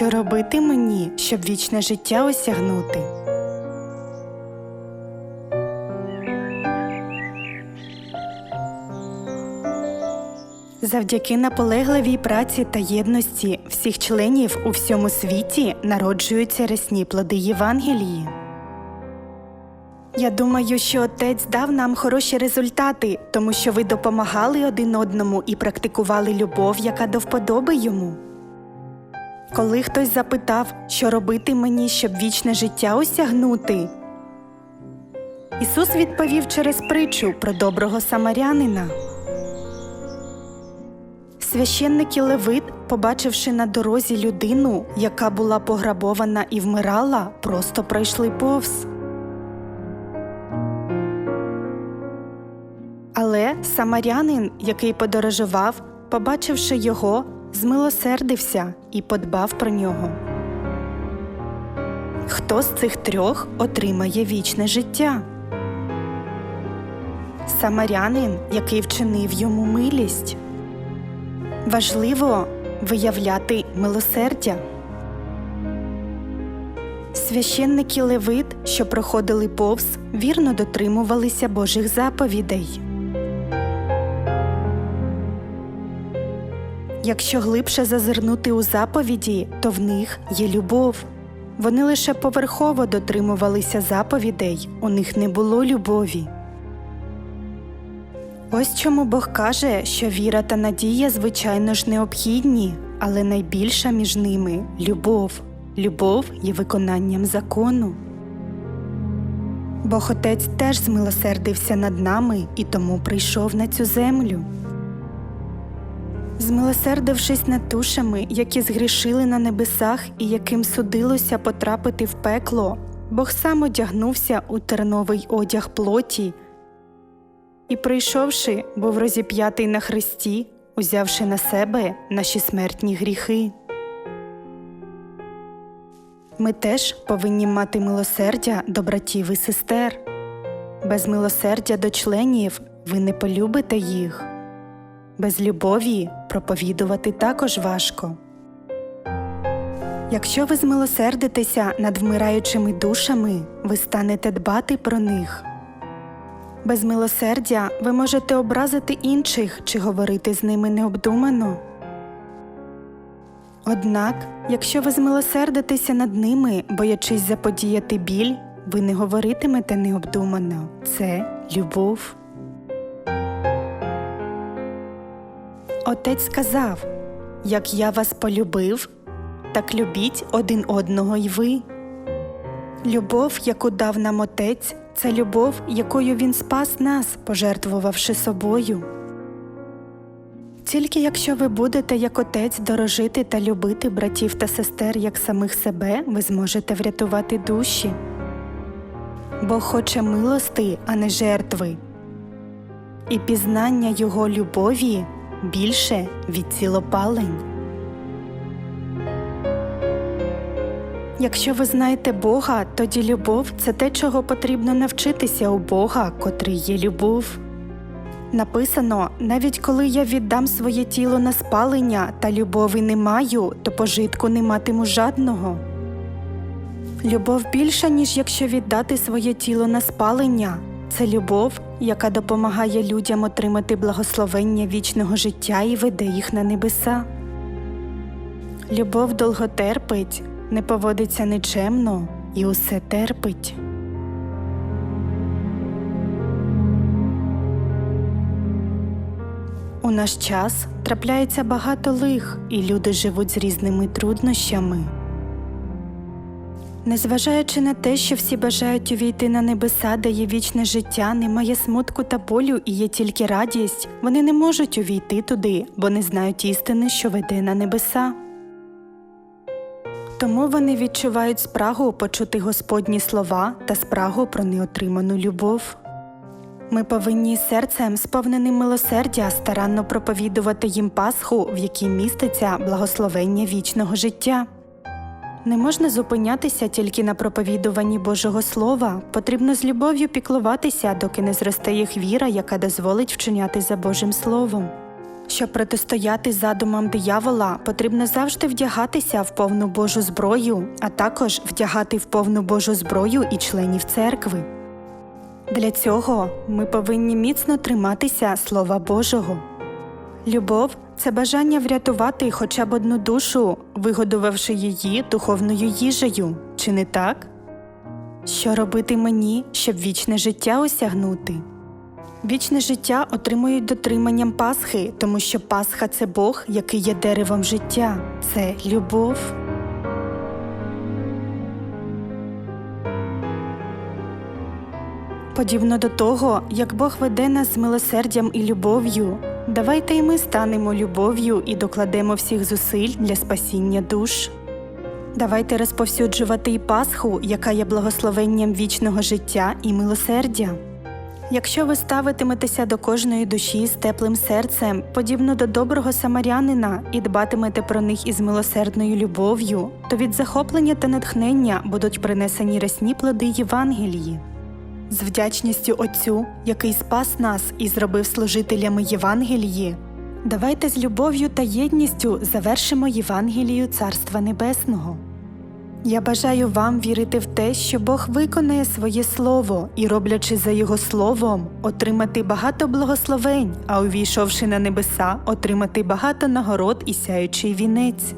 Що робити мені, щоб вічне життя осягнути? Завдяки наполегливій праці та єдності всіх членів у всьому світі народжуються рясні плоди Євангелії. Я думаю, що отець дав нам хороші результати, тому що ви допомагали один одному і практикували любов, яка до вподоби йому. Коли хтось запитав, що робити мені, щоб вічне життя осягнути, Ісус відповів через притчу про доброго самарянина. Священник і Левит, побачивши на дорозі людину, яка була пограбована і вмирала, просто пройшли повз. Самарянин, який подорожував, побачивши його, змилосердився і подбав про нього. Хто з цих трьох отримає вічне життя? Самарянин, який вчинив йому милість. Важливо виявляти милосердя. Священники Левит, що проходили повз, вірно дотримувалися Божих заповідей. Якщо глибше зазирнути у заповіді, то в них є любов. Вони лише поверхово дотримувалися заповідей, у них не було любові. Ось чому Бог каже, що віра та надія, звичайно ж, необхідні, але найбільша між ними любов. Любов є виконанням закону. Бог Отець теж змилосердився над нами і тому прийшов на цю землю. Змилосердившись над душами, які згрішили на небесах і яким судилося потрапити в пекло, Бог сам одягнувся у терновий одяг плоті і, прийшовши, був розіп'ятий на хресті, узявши на себе наші смертні гріхи. Ми теж повинні мати милосердя до братів і сестер. Без милосердя до членів ви не полюбите їх. Без любові проповідувати також важко. Якщо ви змилосердитеся над вмираючими душами, ви станете дбати про них. Без милосердя ви можете образити інших чи говорити з ними необдумано. Однак, якщо ви змилосердитеся над ними, боячись заподіяти біль, ви не говоритимете необдумано. Це любов. Отець сказав Як я вас полюбив, так любіть один одного й ви. Любов, яку дав нам Отець, це любов, якою Він спас нас, пожертвувавши собою. Тільки якщо ви будете як отець дорожити та любити братів та сестер як самих себе, ви зможете врятувати душі. Бог хоче милости, а не жертви. І пізнання Його любові більше від цілопалень. Якщо ви знаєте Бога, тоді любов це те, чого потрібно навчитися у Бога, котрий є любов. Написано навіть коли я віддам своє тіло на спалення та любові не маю, то пожитку не матиму жадного. Любов більша, ніж якщо віддати своє тіло на спалення. Це любов, яка допомагає людям отримати благословення вічного життя і веде їх на небеса. Любов довго терпить, не поводиться нечемно і усе терпить. У наш час трапляється багато лих, і люди живуть з різними труднощами. Незважаючи на те, що всі бажають увійти на небеса, де є вічне життя, немає смутку та болю і є тільки радість, вони не можуть увійти туди, бо не знають істини, що веде на небеса. Тому вони відчувають спрагу почути Господні слова та спрагу про неотриману любов. Ми повинні серцем, сповненим милосердя, старанно проповідувати їм Пасху, в якій міститься благословення вічного життя. Не можна зупинятися тільки на проповідуванні Божого Слова. Потрібно з любов'ю піклуватися, доки не зросте їх віра, яка дозволить вчиняти за Божим Словом. Щоб протистояти задумам диявола, потрібно завжди вдягатися в повну Божу зброю, а також вдягати в повну Божу зброю і членів церкви. Для цього ми повинні міцно триматися Слова Божого. Любов це бажання врятувати хоча б одну душу, вигодувавши її духовною їжею, чи не так? Що робити мені, щоб вічне життя осягнути? Вічне життя отримують дотриманням Пасхи, тому що Пасха це Бог, який є деревом життя, це любов. Подібно до того, як Бог веде нас з милосердям і любов'ю, давайте і ми станемо любов'ю і докладемо всіх зусиль для спасіння душ. Давайте розповсюджувати і Пасху, яка є благословенням вічного життя і милосердя. Якщо ви ставитиметеся до кожної душі з теплим серцем, подібно до доброго самарянина, і дбатимете про них із милосердною любов'ю, то від захоплення та натхнення будуть принесені рясні плоди Євангелії. З вдячністю Отцю, який спас нас і зробив служителями Євангелії, давайте з любов'ю та єдністю завершимо Євангелію Царства Небесного. Я бажаю вам вірити в те, що Бог виконає своє слово і, роблячи за його словом, отримати багато благословень, а увійшовши на небеса, отримати багато нагород і сяючий вінець.